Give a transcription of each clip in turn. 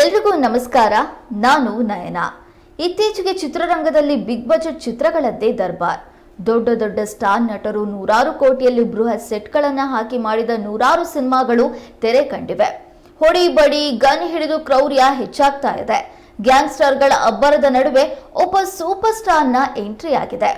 ಎಲ್ರಿಗೂ ನಮಸ್ಕಾರ, ನಾನು ನಯನ. ಇತ್ತೀಚೆಗೆ ಚಿತ್ರರಂಗದಲ್ಲಿ ಬಿಗ್ ಬಜೆಟ್ ಚಿತ್ರಗಳದ್ದೇ ದರ್ಬಾರ್. ದೊಡ್ಡ ದೊಡ್ಡ ಸ್ಟಾರ್ ನಟರು ನೂರಾರು ಕೋಟಿಯಲ್ಲಿ ಬೃಹತ್ ಸೆಟ್ಗಳನ್ನು ಹಾಕಿ ಮಾಡಿದ ನೂರಾರು ಸಿನಿಮಾಗಳು ತೆರೆ ಕಂಡಿವೆ. ಹೊಡಿ ಬಡಿ, ಗನ್ ಹಿಡಿದು ಕ್ರೌರ್ಯ ಹೆಚ್ಚಾಗ್ತಾ ಇದೆ. ಗ್ಯಾಂಗ್ಸ್ಟರ್ಗಳ ಅಬ್ಬರದ ನಡುವೆ ಒಬ್ಬ ಸೂಪರ್ ಸ್ಟಾರ್ನ ಎಂಟ್ರಿ ಆಗಿದೆ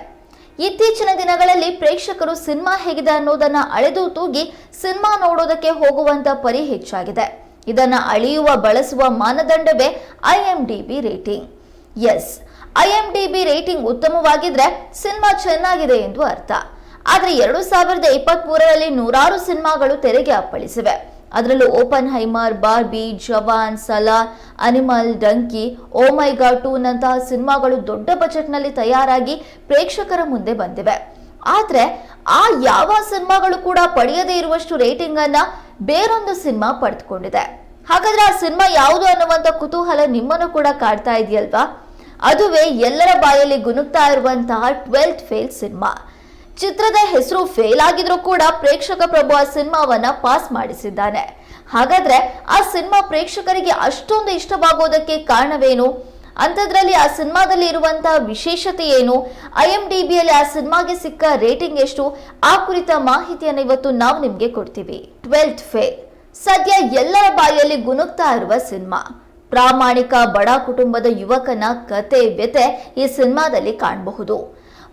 ಇತ್ತೀಚಿನ ದಿನಗಳಲ್ಲಿ ಪ್ರೇಕ್ಷಕರು ಸಿನಿಮಾ ಹೇಗಿದೆ ಅನ್ನೋದನ್ನ ಅಳೆದು ತೂಗಿ ಸಿನಿಮಾ ನೋಡೋದಕ್ಕೆ ಹೋಗುವಂತ ಪರಿ ಹೆಚ್ಚಾಗಿದೆ. ಇದನ್ನ ಅಳೆಯುವ, ಬಳಸುವ ಮಾನದಂಡವೇ IMDb rating yes IMDb rating ಉತ್ತಮವಾಗಿದ್ರೆ cinema ಚೆನ್ನಾಗಿದೆ ಎಂದು ಅರ್ಥ. ಆದರೆ ಎರಡು ಸಾವಿರದ ಇಪ್ಪತ್ತ್ ಮೂರರಲ್ಲಿ ನೂರಾರು ಸಿನಿಮಾಗಳು ತೆರೆಗೆ ಅಪ್ಪಳಿಸಿವೆ. ಅದರಲ್ಲೂ open ಹೈಮರ್ Barbie, Jawan, Salaar, Animal, Dunki, oh my god two ನಂತಹ ಸಿನಿಮಾಗಳು ದೊಡ್ಡ ಬಜೆಟ್ನಲ್ಲಿ ತಯಾರಾಗಿ ಪ್ರೇಕ್ಷಕರ ಮುಂದೆ ಬಂದಿವೆ. ಆದ್ರೆ ಆ ಯಾವ ಸಿನಿಮಾಗಳು ಕೂಡ ಪಡೆಯದೇ ಇರುವಷ್ಟು ರೇಟಿಂಗ್ ಅನ್ನ ಬೇರೊಂದು ಸಿನಿಮಾ ಪಡೆದುಕೊಂಡಿದೆ. ಹಾಗಾದ್ರೆ ಆ ಸಿನಿಮಾ ಯಾವುದು ಅನ್ನುವಂತ ಕುತೂಹಲ ನಿಮ್ಮನ್ನು ಕೂಡ ಕಾಡ್ತಾ ಇದೆಯಲ್ವಾ? ಅದುವೇ ಎಲ್ಲರ ಬಾಯಲ್ಲಿ ಗುನುಗ್ತಾ ಇರುವಂತಹ ಟ್ವೆಲ್ತ್ ಫೇಲ್ ಸಿನಿಮಾ. ಚಿತ್ರದ ಹೆಸರು ಫೇಲ್ ಆಗಿದ್ರೂ ಕೂಡ ಪ್ರೇಕ್ಷಕ ಪ್ರಭು ಆ ಸಿನಿಮಾವನ್ನ ಪಾಸ್ ಮಾಡಿಸಿದ್ದಾನೆ. ಹಾಗಾದ್ರೆ ಆ ಸಿನಿಮಾ ಪ್ರೇಕ್ಷಕರಿಗೆ ಅಷ್ಟೊಂದು ಇಷ್ಟವಾಗೋದಕ್ಕೆ ಕಾರಣವೇನು? ಅಂಥದ್ರಲ್ಲಿ ಆ ಸಿನಿಮಾದಲ್ಲಿ ಇರುವಂತಹ ವಿಶೇಷತೆ ಏನು? ಐ ಎಂ ಡಿ ಬಿಯಲ್ಲಿ ಆ ಸಿನಿಮಾಗೆ ಸಿಕ್ಕ ರೇಟಿಂಗ್ ಎಷ್ಟು? ಆ ಕುರಿತ ಮಾಹಿತಿಯನ್ನು ಇವತ್ತು ನಾವು ನಿಮಗೆ ಕೊಡ್ತೀವಿ. ಟ್ವೆಲ್ತ್ ಫೇಲ್ ಸದ್ಯ ಎಲ್ಲರ ಬಾಯಲ್ಲಿ ಗುನುಗ್ತಾ ಇರುವ ಸಿನಿಮಾ. ಪ್ರಾಮಾಣಿಕ ಬಡ ಕುಟುಂಬದ ಯುವಕನ ಕತೆ ವ್ಯತೆ ಈ ಸಿನಿಮಾದಲ್ಲಿ ಕಾಣಬಹುದು.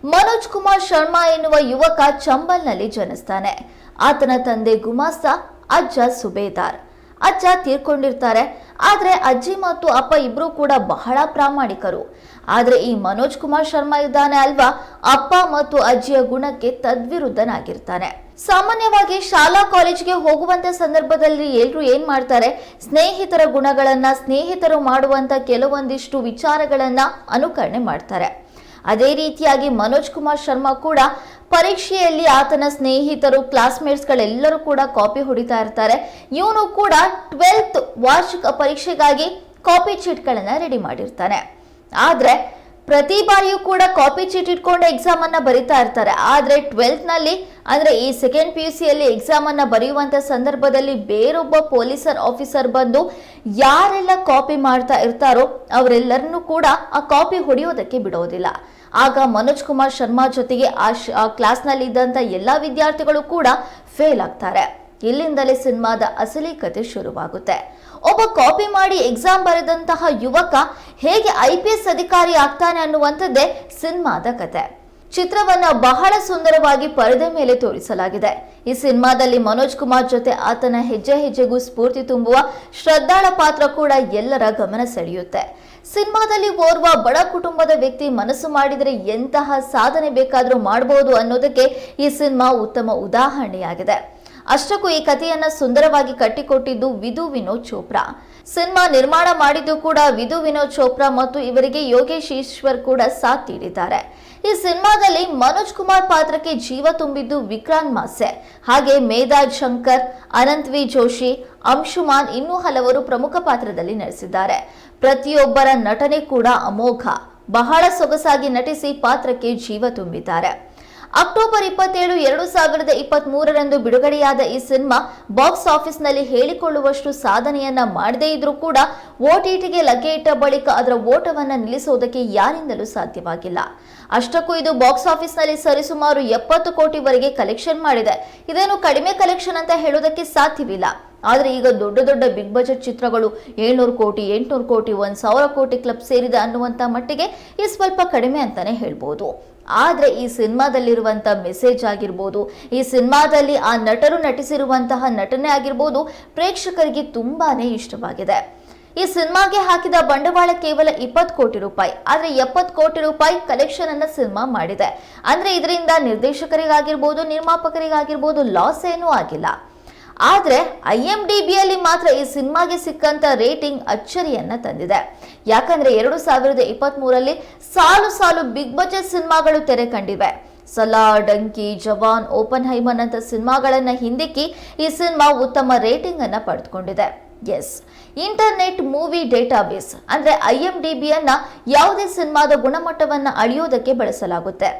ಮನೋಜ್ ಕುಮಾರ್ ಶರ್ಮಾ ಎನ್ನುವ ಯುವಕ ಚಂಬಲ್ನಲ್ಲಿ ಜನಿಸ್ತಾನೆ. ಆತನ ತಂದೆ ಗುಮಾಸ್ತ, ಅಜ್ಜ ಸುಬೇದಾರ್. ಅಜ್ಜ ತೀರ್ಕೊಂಡಿರ್ತಾರೆ. ಆದರೆ ಅಜ್ಜಿ ಮತ್ತು ಅಪ್ಪ ಇಬ್ರು ಕೂಡ ಬಹಳ ಪ್ರಾಮಾಣಿಕರು. ಆದರೆ ಈ ಮನೋಜ್ ಕುಮಾರ್ ಶರ್ಮಾ ಇದ್ದಾನೆ ಅಲ್ವಾ? ಅಪ್ಪ ಮತ್ತು ಅಜ್ಜಿಯ ಗುಣಕ್ಕೆ ತದ್ವಿರುದ್ಧನಾಗಿರ್ತಾನೆ. ಸಾಮಾನ್ಯವಾಗಿ ಶಾಲಾ ಕಾಲೇಜ್ಗೆ ಹೋಗುವಂತ ಸಂದರ್ಭದಲ್ಲಿ ಎಲ್ಲರೂ ಏನ್ ಮಾಡ್ತಾರೆ? ಸ್ನೇಹಿತರ ಗುಣಗಳನ್ನ, ಸ್ನೇಹಿತರು ಮಾಡುವಂತ ಕೆಲವೊಂದಿಷ್ಟು ವಿಚಾರಗಳನ್ನ ಅನುಕರಣೆ ಮಾಡ್ತಾರೆ. ಅದೇ ರೀತಿಯಾಗಿ ಮನೋಜ್ ಕುಮಾರ್ ಶರ್ಮಾ ಕೂಡ ಪರೀಕ್ಷೆಯಲ್ಲಿ ಆತನ ಸ್ನೇಹಿತರು ಕ್ಲಾಸ್ಮೇಟ್ಸ್ಗಳೆಲ್ಲರೂ ಕೂಡ ಕಾಪಿ ಹೊಡಿತಾ ಇರ್ತಾರೆ. ಇವನು ಕೂಡ ಟ್ವೆಲ್ತ್ ವಾರ್ಷಿಕ ಪರೀಕ್ಷೆಗಾಗಿ ಕಾಪಿ ಚೀಟ್ಗಳನ್ನ ರೆಡಿ ಮಾಡಿರ್ತಾನೆ. ಆದ್ರೆ ಪ್ರತಿ ಬಾರಿಯೂ ಕೂಡ ಕಾಪಿ ಚೀಟ್ ಇಟ್ಕೊಂಡು ಎಕ್ಸಾಮ್ ಅನ್ನ ಬರಿತಾ ಇರ್ತಾರೆ. ಆದ್ರೆ ಟ್ವೆಲ್ತ್ನಲ್ಲಿ, ಅಂದ್ರೆ ಈ ಸೆಕೆಂಡ್ ಪಿ ಯು ಸಿಯಲ್ಲಿ ಎಕ್ಸಾಮ್ ಅನ್ನ ಬರೆಯುವಂತ ಸಂದರ್ಭದಲ್ಲಿ ಬೇರೊಬ್ಬ ಪೊಲೀಸರ್ ಆಫೀಸರ್ ಬಂದು ಯಾರೆಲ್ಲ ಕಾಪಿ ಮಾಡ್ತಾ ಇರ್ತಾರೋ ಅವರೆಲ್ಲರನ್ನೂ ಕೂಡ ಆ ಕಾಪಿ ಹೊಡೆಯೋದಕ್ಕೆ ಬಿಡೋದಿಲ್ಲ. ಆಗ ಮನೋಜ್ ಕುಮಾರ್ ಶರ್ಮಾ ಜೊತೆಗೆ ಆ ಕ್ಲಾಸ್ನಲ್ಲಿ ಇದ್ದಂತ ಎಲ್ಲಾ ವಿದ್ಯಾರ್ಥಿಗಳು ಕೂಡ ಫೇಲ್ ಆಗ್ತಾರೆ. ಇಲ್ಲಿಂದಲೇ ಸಿನಿಮಾದ ಅಸಲಿ ಕತೆ ಶುರುವಾಗುತ್ತೆ. ಒಬ್ಬ ಕಾಪಿ ಮಾಡಿ ಎಕ್ಸಾಮ್ ಬರೆದಂತಹ ಯುವಕ ಹೇಗೆ ಐ ಪಿ ಎಸ್ ಅಧಿಕಾರಿ ಆಗ್ತಾನೆ ಅನ್ನುವಂಥದ್ದೇ ಸಿನಿಮಾದ ಕತೆ. ಚಿತ್ರವನ್ನ ಬಹಳ ಸುಂದರವಾಗಿ ಪರದೆ ಮೇಲೆ ತೋರಿಸಲಾಗಿದೆ. ಈ ಸಿನಿಮಾದಲ್ಲಿ ಮನೋಜ್ ಕುಮಾರ್ ಜೊತೆ ಆತನ ಹೆಜ್ಜೆ ಹೆಜ್ಜೆಗೂ ಸ್ಫೂರ್ತಿ ತುಂಬುವ ಶ್ರದ್ಧಾಳ ಪಾತ್ರ ಕೂಡ ಎಲ್ಲರ ಗಮನ ಸೆಳೆಯುತ್ತೆ. ಸಿನಿಮಾದಲ್ಲಿ ಓರ್ವ ಬಡ ಕುಟುಂಬದ ವ್ಯಕ್ತಿ ಮನಸ್ಸು ಮಾಡಿದರೆ ಎಂತಹ ಸಾಧನೆ ಬೇಕಾದರೂ ಮಾಡಬಹುದು ಅನ್ನೋದಕ್ಕೆ ಈ ಸಿನಿಮಾ ಉತ್ತಮ ಉದಾಹರಣೆಯಾಗಿದೆ. ಅಷ್ಟಕ್ಕೂ ಈ ಕಥೆಯನ್ನ ಸುಂದರವಾಗಿ ಕಟ್ಟಿಕೊಟ್ಟಿದ್ದು ವಿಧು ವಿನೋದ್ ಚೋಪ್ರಾ. ಸಿನಿಮಾ ನಿರ್ಮಾಣ ಮಾಡಿದ್ದು ಕೂಡ ವಿಧು ವಿನೋದ್ ಚೋಪ್ರಾ ಮತ್ತು ಇವರಿಗೆ ಯೋಗೇಶ್ ಈಶ್ವರ್ ಕೂಡ ಸಾಥ್ ನೀಡಿದ್ದಾರೆ. ಈ ಸಿನಿಮಾದಲ್ಲಿ ಮನೋಜ್ ಕುಮಾರ್ ಪಾತ್ರಕ್ಕೆ ಜೀವ ತುಂಬಿದ್ದು ವಿಕ್ರಾಂತ್ ಮಾಸೆ ಹಾಗೆ ಮೇಧಾಜ್ ಶಂಕರ್, ಅನಂತ್ ವಿ ಜೋಶಿ ಅಂಶುಮಾನ್ ಇನ್ನೂ ಹಲವರು ಪ್ರಮುಖ ಪಾತ್ರದಲ್ಲಿ ನಟಿಸಿದ್ದಾರೆ. ಪ್ರತಿಯೊಬ್ಬರ ನಟನೆ ಕೂಡ ಅಮೋಘ. ಬಹಳ ಸೊಗಸಾಗಿ ನಟಿಸಿ ಪಾತ್ರಕ್ಕೆ ಜೀವ ತುಂಬಿದ್ದಾರೆ. ಅಕ್ಟೋಬರ್ ಇಪ್ಪತ್ತೇಳು, ಎರಡು ಸಾವಿರದ ಇಪ್ಪತ್ತ್ ಮೂರರಂದು ಬಿಡುಗಡೆಯಾದ ಈ ಸಿನಿಮಾ ಬಾಕ್ಸ್ ಆಫೀಸ್ನಲ್ಲಿ ಹೇಳಿಕೊಳ್ಳುವಷ್ಟು ಸಾಧನೆಯನ್ನ ಮಾಡದೇ ಇದ್ರೂ ಕೂಡ ಓಟಿಟಿಗೆ ಲಗ್ಗೆ ಇಟ್ಟ ಬಳಿಕ ಅದರ ಓಟವನ್ನು ನಿಲ್ಲಿಸೋದಕ್ಕೆ ಯಾರಿಂದಲೂ ಸಾಧ್ಯವಾಗಿಲ್ಲ. ಅಷ್ಟಕ್ಕೂ ಇದು ಬಾಕ್ಸ್ ಆಫೀಸ್ನಲ್ಲಿ ಸರಿಸುಮಾರು ಎಪ್ಪತ್ತು ಕೋಟಿವರೆಗೆ ಕಲೆಕ್ಷನ್ ಮಾಡಿದೆ. ಇದೇನು ಕಡಿಮೆ ಕಲೆಕ್ಷನ್ ಅಂತ ಹೇಳೋದಕ್ಕೆ ಸಾಧ್ಯವಿಲ್ಲ. ಆದರೆ ಈಗ ದೊಡ್ಡ ದೊಡ್ಡ ಬಿಗ್ ಬಜೆಟ್ ಚಿತ್ರಗಳು ಏಳ್ನೂರು ಕೋಟಿ, ಎಂಟುನೂರು ಕೋಟಿ, ಒಂದು ಸಾವಿರ ಕೋಟಿ ಕ್ಲಬ್ ಸೇರಿದೆ ಅನ್ನುವಂಥ ಮಟ್ಟಿಗೆ ಈ ಸ್ವಲ್ಪ ಕಡಿಮೆ ಅಂತಾನೆ ಹೇಳ್ಬೋದು. ಆದ್ರೆ ಈ ಸಿನಿಮಾದಲ್ಲಿರುವಂತ ಮೆಸೇಜ್ ಆಗಿರ್ಬೋದು, ಈ ಸಿನಿಮಾದಲ್ಲಿ ಆ ನಟರು ನಟಿಸಿರುವಂತಹ ನಟನೆ ಆಗಿರ್ಬೋದು ಪ್ರೇಕ್ಷಕರಿಗೆ ತುಂಬಾನೇ ಇಷ್ಟವಾಗಿದೆ. ಈ ಸಿನಿಮಾಗೆ ಹಾಕಿದ ಬಂಡವಾಳ ಕೇವಲ ಇಪ್ಪತ್ತು ಕೋಟಿ ರೂಪಾಯಿ, ಆದರೆ ಎಪ್ಪತ್ತು ಕೋಟಿ ರೂಪಾಯಿ ಕಲೆಕ್ಷನ್ ಅನ್ನ ಸಿನಿಮಾ ಮಾಡಿದೆ. ಅಂದ್ರೆ ಇದರಿಂದ ನಿರ್ದೇಶಕರಿಗಾಗಿರ್ಬೋದು, ನಿರ್ಮಾಪಕರಿಗಾಗಿರ್ಬೋದು ಲಾಸ್ ಏನೂ ಆಗಿಲ್ಲ. ಆದ್ರೆ ಐ ಎಂ ಡಿ ಬಿಯಲ್ಲಿ ಮಾತ್ರ ಈ ಸಿನಿಮಾಗೆ ಸಿಕ್ಕಂತ ರೇಟಿಂಗ್ ಅಚ್ಚರಿಯನ್ನ ತಂದಿದೆ. ಯಾಕಂದ್ರೆ ಎರಡು ಸಾವಿರದ ಇಪ್ಪತ್ತ್ಮೂರಲ್ಲಿ ಸಾಲು ಸಾಲು ಬಿಗ್ ಬಜೆಟ್ ಸಿನಿಮಾಗಳು ತೆರೆ ಕಂಡಿವೆ. ಸಲಾ, ಡಂಕಿ, ಜವಾನ್ ಓಪನ್ ಹೈಮನ್ ಅಂತ ಸಿನಿಮಾಗಳನ್ನ ಹಿಂದಿಕ್ಕಿ ಈ ಸಿನಿಮಾ ಉತ್ತಮ ರೇಟಿಂಗ್ ಅನ್ನ ಪಡೆದುಕೊಂಡಿದೆ. ಎಸ್, ಇಂಟರ್ನೆಟ್ ಮೂವಿ ಡೇಟಾಬೇಸ್ ಅಂದ್ರೆ ಐ ಎಂ ಡಿ ಬಿಯನ್ನು ಯಾವುದೇ ಸಿನಿಮಾದ ಗುಣಮಟ್ಟವನ್ನ ಅಳೆಯೋದಕ್ಕೆ ಬಳಸಲಾಗುತ್ತೆ.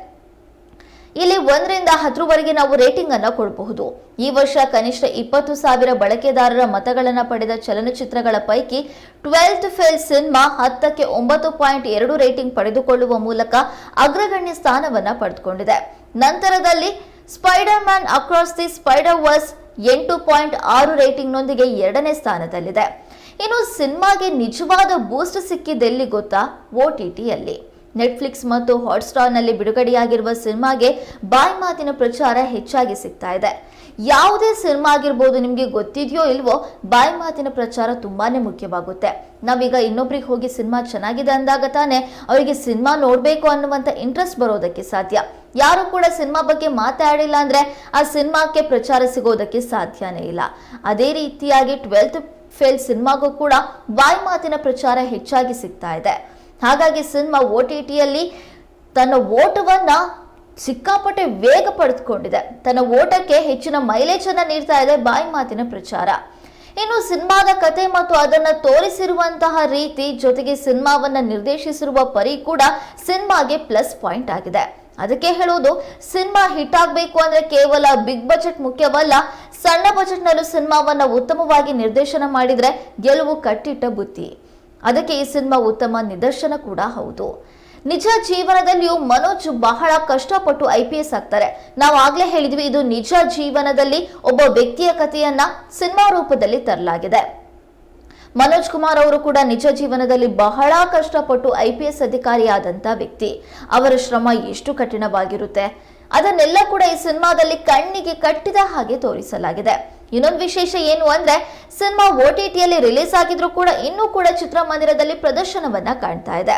ಇಲ್ಲಿ ಒಂದರಿಂದ ಹತ್ತರವರೆಗೆ ನಾವು ರೇಟಿಂಗ್ ಅನ್ನು ಕೊಡಬಹುದು. ಈ ವರ್ಷ ಕನಿಷ್ಠ ಇಪ್ಪತ್ತು ಸಾವಿರ ಬಳಕೆದಾರರ ಮತಗಳನ್ನು ಪಡೆದ ಚಲನಚಿತ್ರಗಳ ಪೈಕಿ ಟ್ವೆಲ್ತ್ ಫೇಲ್ ಸಿನಿಮಾ ಹತ್ತಕ್ಕೆ ಒಂಬತ್ತು ಪಾಯಿಂಟ್ ಎರಡು ರೇಟಿಂಗ್ ಪಡೆದುಕೊಳ್ಳುವ ಮೂಲಕ ಅಗ್ರಗಣ್ಯ ಸ್ಥಾನವನ್ನು ಪಡೆದುಕೊಂಡಿದೆ. ನಂತರದಲ್ಲಿ spider man across the spider verse ಎಂಟು ಪಾಯಿಂಟ್ ಆರು ರೇಟಿಂಗ್ನೊಂದಿಗೆ ಎರಡನೇ ಸ್ಥಾನದಲ್ಲಿದೆ. ಇನ್ನು ಸಿನಿಮಾಗೆ ನಿಜವಾದ ಬೂಸ್ಟ್ ಸಿಕ್ಕಿದೆಲ್ಲಿ ಗೊತ್ತಾ? ಓ ಟಿ ಟಿಯಲ್ಲಿ ನೆಟ್ಫ್ಲಿಕ್ಸ್ ಮತ್ತು ಹಾಟ್ಸ್ಟಾರ್ನಲ್ಲಿ ಬಿಡುಗಡೆಯಾಗಿರುವ ಸಿನಿಮಾಗೆ ಬಾಯಿ ಮಾತಿನ ಪ್ರಚಾರ ಹೆಚ್ಚಾಗಿ ಸಿಗ್ತಾ ಇದೆ. ಯಾವುದೇ ಸಿನಿಮಾ ಆಗಿರ್ಬೋದು ನಿಮಗೆ ಗೊತ್ತಿದೆಯೋ ಇಲ್ವೋ ಬಾಯಿ ಮಾತಿನ ಪ್ರಚಾರ ತುಂಬಾನೇ ಮುಖ್ಯವಾಗುತ್ತೆ. ನಾವೀಗ ಇನ್ನೊಬ್ರಿಗೆ ಹೋಗಿ ಸಿನಿಮಾ ಚೆನ್ನಾಗಿದೆ ಅಂದಾಗ ತಾನೇ ಅವರಿಗೆ ಸಿನಿಮಾ ನೋಡಬೇಕು ಅನ್ನುವಂಥ ಇಂಟ್ರೆಸ್ಟ್ ಬರೋದಕ್ಕೆ ಸಾಧ್ಯ. ಯಾರು ಕೂಡ ಸಿನಿಮಾ ಬಗ್ಗೆ ಮಾತಾಡಿಲ್ಲ ಅಂದ್ರೆ ಆ ಸಿನಿಮಾಕ್ಕೆ ಪ್ರಚಾರ ಸಿಗೋದಕ್ಕೆ ಸಾಧ್ಯನೇ ಇಲ್ಲ. ಅದೇ ರೀತಿಯಾಗಿ ಟ್ವೆಲ್ತ್ ಫೇಲ್ ಸಿನಿಮಾಗೂ ಕೂಡ ಬಾಯಿ ಮಾತಿನ ಪ್ರಚಾರ ಹೆಚ್ಚಾಗಿ ಸಿಗ್ತಾ ಇದೆ. ಹಾಗಾಗಿ ಸಿನಿಮಾ ಓ ಟಿ ಟಿಯಲ್ಲಿ ತನ್ನ ಓಟವನ್ನು ಸಿಕ್ಕಾಪಟ್ಟೆ ವೇಗ ಪಡೆದುಕೊಂಡಿದೆ. ತನ್ನ ಓಟಕ್ಕೆ ಹೆಚ್ಚಿನ ಮೈಲೇಜ್ ಅನ್ನ ನೀಡ್ತಾ ಇದೆ ಬಾಯಿ ಮಾತಿನ ಪ್ರಚಾರ. ಇನ್ನು ಸಿನಿಮಾದ ಕತೆ ಮತ್ತು ಅದನ್ನ ತೋರಿಸಿರುವಂತಹ ರೀತಿ ಜೊತೆಗೆ ಸಿನಿಮಾವನ್ನ ನಿರ್ದೇಶಿಸಿರುವ ಪರಿ ಕೂಡ ಸಿನಿಮಾಗೆ ಪ್ಲಸ್ ಪಾಯಿಂಟ್ ಆಗಿದೆ. ಅದಕ್ಕೆ ಹೇಳುವುದು, ಸಿನಿಮಾ ಹಿಟ್ ಆಗಬೇಕು ಅಂದ್ರೆ ಕೇವಲ ಬಿಗ್ ಬಜೆಟ್ ಮುಖ್ಯವಲ್ಲ, ಸಣ್ಣ ಬಜೆಟ್ನಲ್ಲೂ ಸಿನಿಮಾವನ್ನ ಉತ್ತಮವಾಗಿ ನಿರ್ದೇಶನ ಮಾಡಿದ್ರೆ ಗೆಲುವು ಕಟ್ಟಿಟ್ಟ ಬುತ್ತಿ ಅದಕ್ಕೆ ಈ ಸಿನಿಮಾ ಉತ್ತಮ ನಿದರ್ಶನ ಕೂಡ ಹೌದು. ನಿಜ ಜೀವನದಲ್ಲಿಯೂ ಮನೋಜ್ ಬಹಳ ಕಷ್ಟಪಟ್ಟು ಐ ಪಿ ಎಸ್ ಆಗ್ತಾರೆ. ನಾವು ಆಗ್ಲೇ ಹೇಳಿದ್ವಿ, ಇದು ನಿಜ ಜೀವನದಲ್ಲಿ ಒಬ್ಬ ವ್ಯಕ್ತಿಯ ಕಥೆಯನ್ನ ಸಿನಿಮಾ ರೂಪದಲ್ಲಿ ತರಲಾಗಿದೆ. ಮನೋಜ್ ಕುಮಾರ್ ಅವರು ಕೂಡ ನಿಜ ಜೀವನದಲ್ಲಿ ಬಹಳ ಕಷ್ಟಪಟ್ಟು ಐ ಪಿ ಎಸ್ ಅಧಿಕಾರಿಯಾದಂಥ ವ್ಯಕ್ತಿ. ಅವರ ಶ್ರಮ ಎಷ್ಟು ಕಠಿಣವಾಗಿರುತ್ತೆ. ಅದನ್ನೆಲ್ಲ ಕೂಡ ಈ ಸಿನಿಮಾದಲ್ಲಿ ಕಣ್ಣಿಗೆ ಕಟ್ಟಿದ ಹಾಗೆ ತೋರಿಸಲಾಗಿದೆ. ಇನ್ನೊಂದು ವಿಶೇಷ ಏನು ಅಂದ್ರೆ, ಸಿನಿಮಾ ಓ ಟಿ ಟಿಯಲ್ಲಿ ರಿಲೀಸ್ ಆಗಿದ್ರು ಕೂಡ ಇನ್ನೂ ಕೂಡ ಚಿತ್ರಮಂದಿರದಲ್ಲಿ ಪ್ರದರ್ಶನವನ್ನ ಕಾಣ್ತಾ ಇದೆ.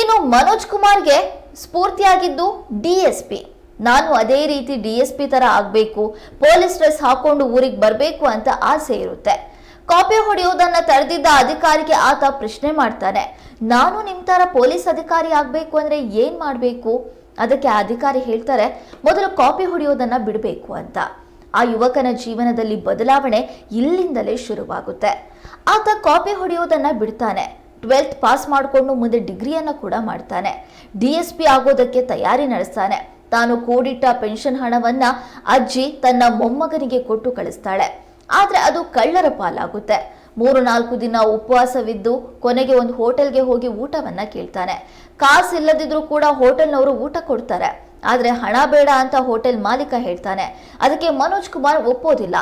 ಇನ್ನು ಮನೋಜ್ ಕುಮಾರ್ಗೆ ಸ್ಫೂರ್ತಿಯಾಗಿದ್ದು ಡಿ ಎಸ್ ಪಿ. ನಾನು ಅದೇ ರೀತಿ ಡಿ ಎಸ್ ಪಿ ತರ ಆಗ್ಬೇಕು, ಪೊಲೀಸ್ ಡ್ರೆಸ್ ಹಾಕೊಂಡು ಊರಿಗೆ ಬರಬೇಕು ಅಂತ ಆಸೆ ಇರುತ್ತೆ. ಕಾಪಿ ಹೊಡೆಯುವುದನ್ನ ತಡೆದಿದ್ದ ಅಧಿಕಾರಿಗೆ ಆತ ಪ್ರಶ್ನೆ ಮಾಡ್ತಾನೆ. ನಾನು ನಿಮ್ ತರ ಪೊಲೀಸ್ ಅಧಿಕಾರಿ ಆಗ್ಬೇಕು ಅಂದ್ರೆ ಏನ್ ಮಾಡ್ಬೇಕು? ಅದಕ್ಕೆ ಅಧಿಕಾರಿ ಹೇಳ್ತಾರೆ, ಮೊದಲು ಕಾಪಿ ಹೊಡೆಯೋದನ್ನ ಬಿಡಬೇಕು ಅಂತ. ಆ ಯುವಕನ ಜೀವನದಲ್ಲಿ ಬದಲಾವಣೆ ಇಲ್ಲಿಂದಲೇ ಶುರುವಾಗುತ್ತೆ. ಆತ ಕಾಪಿ ಹೊಡೆಯೋದನ್ನ ಬಿಡ್ತಾನೆ. ಟ್ವೆಲ್ತ್ ಪಾಸ್ ಮಾಡಿಕೊಂಡು ಮುಂದೆ ಡಿಗ್ರಿಯನ್ನು ಕೂಡ ಮಾಡ್ತಾನೆ. ಡಿ ಎಸ್ ಪಿ ಆಗೋದಕ್ಕೆ ತಯಾರಿ ನಡೆಸ್ತಾನೆ. ತಾನು ಕೂಡಿಟ್ಟ ಪೆನ್ಷನ್ ಹಣವನ್ನ ಅಜ್ಜಿ ತನ್ನ ಮೊಮ್ಮಗನಿಗೆ ಕೊಟ್ಟು ಕಳಿಸ್ತಾಳೆ. ಆದರೆ ಅದು ಕಳ್ಳರ ಪಾಲಾಗುತ್ತೆ. ಮೂರು ನಾಲ್ಕು ದಿನ ಉಪವಾಸವಿದ್ದು ಕೊನೆಗೆ ಒಂದು ಹೋಟೆಲ್ಗೆ ಹೋಗಿ ಊಟವನ್ನ ಕೇಳ್ತಾನೆ. ಕಾಸು ಇಲ್ಲದಿದ್ರೂ ಕೂಡ ಹೋಟೆಲ್ನವರು ಊಟ ಕೊಡ್ತಾರೆ. ಆದ್ರೆ ಹಣ ಬೇಡ ಅಂತ ಹೋಟೆಲ್ ಮಾಲೀಕ ಹೇಳ್ತಾನೆ. ಅದಕ್ಕೆ ಮನೋಜ್ ಕುಮಾರ್ ಒಪ್ಪೋದಿಲ್ಲ.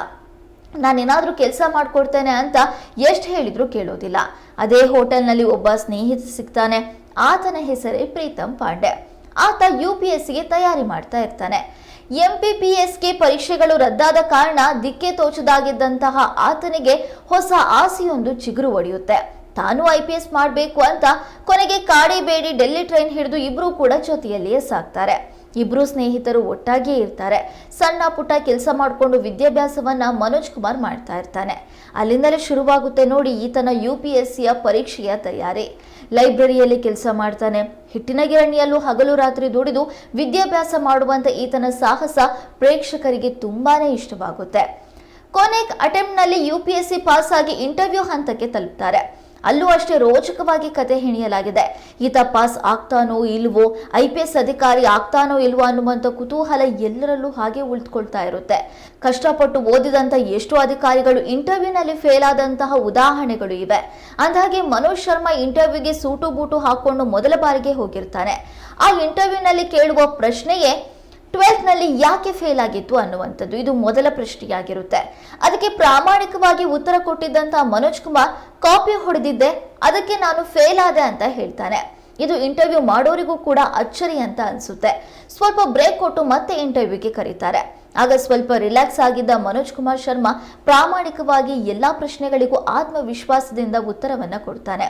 ನಾನೇನಾದರೂ ಕೆಲಸ ಮಾಡಿಕೊಡ್ತೇನೆ ಅಂತ ಎಷ್ಟು ಹೇಳಿದ್ರು ಕೇಳೋದಿಲ್ಲ. ಅದೇ ಹೋಟೆಲ್ನಲ್ಲಿ ಒಬ್ಬ ಸ್ನೇಹಿತ ಸಿಗ್ತಾನೆ. ಆತನ ಹೆಸರೇ ಪ್ರೀತಮ್ ಪಾಂಡೆ. ಆತ ಯು ಪಿ ಎಸ್ಸಿಗೆ ತಯಾರಿ ಮಾಡ್ತಾ ಇರ್ತಾನೆ. ಎಂ ಪಿ ಪಿ ಎಸ್ಗೆ ಪರೀಕ್ಷೆಗಳು ರದ್ದಾದ ಕಾರಣ ದಿಕ್ಕೆ ತೋಚದಾಗಿದ್ದಂತಹ ಆತನಿಗೆ ಹೊಸ ಆಸೆಯೊಂದು ಚಿಗುರು ಒಡೆಯುತ್ತೆ. ತಾನು ಐ ಮಾಡಬೇಕು ಅಂತ ಕೊನೆಗೆ ಕಾಡಿ ಬೇಡಿ ಡೆಲ್ಲಿ ಟ್ರೈನ್ ಹಿಡಿದು ಇಬ್ರು ಕೂಡ ಜೊತೆಯಲ್ಲಿಯೇ ಸಾಕ್ತಾರೆ. ಇಬ್ರು ಸ್ನೇಹಿತರು ಒಟ್ಟಾಗಿಯೇ ಇರ್ತಾರೆ. ಸಣ್ಣ ಪುಟ್ಟ ಕೆಲಸ ಮಾಡಿಕೊಂಡು ವಿದ್ಯಾಭ್ಯಾಸವನ್ನ ಮನೋಜ್ ಕುಮಾರ್ ಮಾಡ್ತಾ ಇರ್ತಾನೆ. ಅಲ್ಲಿಂದಲೇ ಶುರುವಾಗುತ್ತೆ ನೋಡಿ ಈತನ ಯು ಪಿ ಎಸ್ ಸಿಯ ಪರೀಕ್ಷೆಯ ತಯಾರಿ. ಲೈಬ್ರರಿಯಲ್ಲಿ ಕೆಲಸ ಮಾಡ್ತಾನೆ. ಹಿಟ್ಟಿನ ಗಿರಣಿಯಲ್ಲೂ ಹಗಲು ರಾತ್ರಿ ದುಡಿದು ವಿದ್ಯಾಭ್ಯಾಸ ಮಾಡುವಂತ ಈತನ ಸಾಹಸ ಪ್ರೇಕ್ಷಕರಿಗೆ ತುಂಬಾನೇ ಇಷ್ಟವಾಗುತ್ತೆ. ಕೊನೆಕ್ ಅಟೆಂಪ್ಟ್ನಲ್ಲಿ U P S C pass ಆಗಿ ಇಂಟರ್ವ್ಯೂ ಹಂತಕ್ಕೆ ತಲುಪ್ತಾರೆ. ಅಲ್ಲೂ ಅಷ್ಟೇ ರೋಚಕವಾಗಿ ಕತೆ ಹೆಣಿಯಲಾಗಿದೆ. ಈತ ಪಾಸ್ ಆಗ್ತಾನೋ ಇಲ್ವೋ, ಐ ಪಿ ಎಸ್ ಅಧಿಕಾರಿ ಆಗ್ತಾನೋ ಇಲ್ವೋ ಅನ್ನುವಂಥ ಕುತೂಹಲ ಎಲ್ಲರಲ್ಲೂ ಹಾಗೆ ಉಳಿದುಕೊಳ್ತಾ ಇರುತ್ತೆ. ಕಷ್ಟಪಟ್ಟು ಓದಿದಂಥ ಎಷ್ಟೋ ಅಧಿಕಾರಿಗಳು ಇಂಟರ್ವ್ಯೂನಲ್ಲಿ ಫೇಲ್ ಆದಂತಹ ಉದಾಹರಣೆಗಳು ಇವೆ. ಅಂದಹಾಗೆ ಮನೋಜ್ ಶರ್ಮಾ ಇಂಟರ್ವ್ಯೂಗೆ ಸೂಟು ಬೂಟು ಹಾಕೊಂಡು ಮೊದಲ ಬಾರಿಗೆ ಹೋಗಿರ್ತಾನೆ. ಆ ಇಂಟರ್ವ್ಯೂನಲ್ಲಿ ಕೇಳುವ ಪ್ರಶ್ನೆಯೇ, ಟ್ವೆಲ್ತ್ನಲ್ಲಿ ಯಾಕೆ ಫೇಲ್ ಆಗಿತ್ತು ಅನ್ನುವಂಥದ್ದು. ಇದು ಮೊದಲ ಪ್ರಶ್ನೆಯಾಗಿರುತ್ತೆ. ಅದಕ್ಕೆ ಪ್ರಾಮಾಣಿಕವಾಗಿ ಉತ್ತರ ಕೊಟ್ಟಿದ್ದಂಥ ಮನೋಜ್ ಕುಮಾರ್ ಕಾಪಿ ಹೊಡೆದಿದ್ದೆ, ಅದಕ್ಕೆ ನಾನು ಫೇಲ್ ಆದೆ ಅಂತ ಹೇಳ್ತಾನೆ. ಇದು ಇಂಟರ್ವ್ಯೂ ಮಾಡೋರಿಗೂ ಕೂಡ ಅಚ್ಚರಿ ಅಂತ ಅನ್ಸುತ್ತೆ. ಸ್ವಲ್ಪ ಬ್ರೇಕ್ ಕೊಟ್ಟು ಮತ್ತೆ ಇಂಟರ್ವ್ಯೂಗೆ ಕರೀತಾರೆ. ಆಗ ಸ್ವಲ್ಪ ರಿಲ್ಯಾಕ್ಸ್ ಆಗಿದ್ದ ಮನೋಜ್ ಕುಮಾರ್ ಶರ್ಮಾ ಪ್ರಾಮಾಣಿಕವಾಗಿ ಎಲ್ಲಾ ಪ್ರಶ್ನೆಗಳಿಗೂ ಆತ್ಮವಿಶ್ವಾಸದಿಂದ ಉತ್ತರವನ್ನ ಕೊಡ್ತಾನೆ.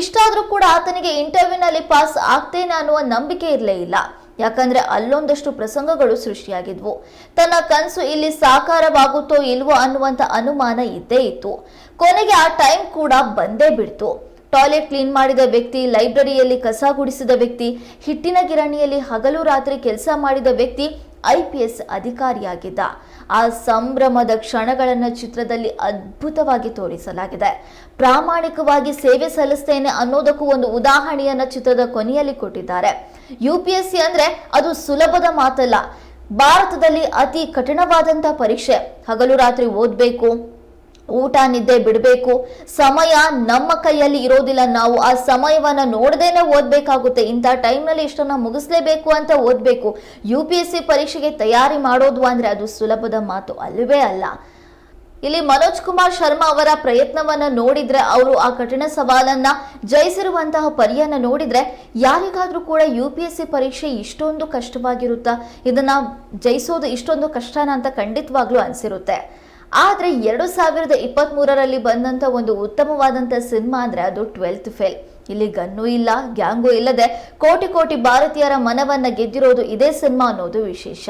ಇಷ್ಟಾದರೂ ಕೂಡ ಆತನಿಗೆ ಇಂಟರ್ವ್ಯೂನಲ್ಲಿ ಪಾಸ್ ಆಗ್ತೇನೆ ಅನ್ನುವ ನಂಬಿಕೆ ಇರಲೇ ಇಲ್ಲ. ಯಾಕಂದ್ರೆ ಅಲ್ಲೊಂದಷ್ಟು ಪ್ರಸಂಗಗಳು ಸೃಷ್ಟಿಯಾಗಿದ್ವು. ತನ್ನ ಕನಸು ಇಲ್ಲಿ ಸಾಕಾರವಾಗುತ್ತೋ ಇಲ್ವೋ ಅನ್ನುವಂತ ಅನುಮಾನ ಇದ್ದೇ ಇತ್ತು. ಕೊನೆಗೆ ಆ ಟೈಮ್ ಕೂಡ ಬಂದೇ ಬಿಡ್ತು. ಟಾಯ್ಲೆಟ್ ಕ್ಲೀನ್ ಮಾಡಿದ ವ್ಯಕ್ತಿ, ಲೈಬ್ರರಿಯಲ್ಲಿ ಕಸ ಗುಡಿಸಿದ ವ್ಯಕ್ತಿ, ಹಿಟ್ಟಿನ ಗಿರಣಿಯಲ್ಲಿ ಹಗಲು ರಾತ್ರಿ ಕೆಲಸ ಮಾಡಿದ ವ್ಯಕ್ತಿ ಐ ಪಿ ಎಸ್ ಅಧಿಕಾರಿಯಾಗಿದ್ದ. ಆ ಸಂಭ್ರಮದ ಕ್ಷಣಗಳನ್ನು ಚಿತ್ರದಲ್ಲಿ ಅದ್ಭುತವಾಗಿ ತೋರಿಸಲಾಗಿದೆ. ಪ್ರಾಮಾಣಿಕವಾಗಿ ಸೇವೆ ಸಲ್ಲಿಸ್ತೇನೆ ಅನ್ನೋದಕ್ಕೂ ಒಂದು ಉದಾಹರಣೆಯನ್ನು ಚಿತ್ರದ ಕೊನೆಯಲ್ಲಿ ಕೊಟ್ಟಿದ್ದಾರೆ. ಯು ಪಿ ಎಸ್ ಸಿ ಅಂದ್ರೆ ಅದು ಸುಲಭದ ಮಾತಲ್ಲ. ಭಾರತದಲ್ಲಿ ಅತಿ ಕಠಿಣವಾದಂತಹ ಪರೀಕ್ಷೆ. ಹಗಲು ರಾತ್ರಿ ಓದ್ಬೇಕು ಊಟ ನಿದ್ದೆ ಬಿಡಬೇಕು. ಸಮಯ ನಮ್ಮ ಕೈಯಲ್ಲಿ ಇರೋದಿಲ್ಲ. ನಾವು ಆ ಸಮಯವನ್ನು ನೋಡದೇನೆ ಓದಬೇಕಾಗುತ್ತೆ. ಇಂಥ ಟೈಮ್ನಲ್ಲಿ ಇಷ್ಟನ್ನ ಮುಗಿಸ್ಲೇಬೇಕು ಅಂತ ಓದಬೇಕು. ಯು ಪಿ ಎಸ್ ಸಿ ಪರೀಕ್ಷೆಗೆ ತಯಾರಿ ಮಾಡೋದು ಅಂದರೆ ಅದು ಸುಲಭದ ಮಾತು ಅಲ್ಲವೇ ಅಲ್ಲ. ಇಲ್ಲಿ ಮನೋಜ್ ಕುಮಾರ್ ಶರ್ಮಾ ಅವರ ಪ್ರಯತ್ನವನ್ನ ನೋಡಿದ್ರೆ ಅವರು ಆ ಕಠಿಣ ಸವಾಲನ್ನ ಜಯಿಸಿರುವಂತಹ ಪರಿಯನ್ನ ನೋಡಿದ್ರೆ ಯಾರಿಗಾದ್ರೂ ಕೂಡ ಯು ಪಿ ಎಸ್ ಸಿ ಪರೀಕ್ಷೆ ಇಷ್ಟೊಂದು ಕಷ್ಟವಾಗಿರುತ್ತಾ? ಇದನ್ನ ಜಯಿಸೋದು ಇಷ್ಟೊಂದು ಕಷ್ಟನ ಅಂತ ಖಂಡಿತವಾಗ್ಲೂ ಅನ್ಸಿರುತ್ತೆ. ಆದ್ರೆ ಎರಡು ಸಾವಿರದ ಇಪ್ಪತ್ತ್ ಮೂರರಲ್ಲಿ ಬಂದಂತ ಒಂದು ಉತ್ತಮವಾದಂಥ ಸಿನಿಮಾ ಅಂದರೆ ಅದು ಟ್ವೆಲ್ತ್ ಫೇಲ್. ಇಲ್ಲಿ ಗನ್ನು ಇಲ್ಲ, ಗ್ಯಾಂಗೂ ಇಲ್ಲದೆ ಕೋಟಿ ಕೋಟಿ ಭಾರತೀಯರ ಮನವನ್ನು ಗೆದ್ದಿರೋದು ಇದೇ ಸಿನಿಮಾ ಅನ್ನೋದು ವಿಶೇಷ.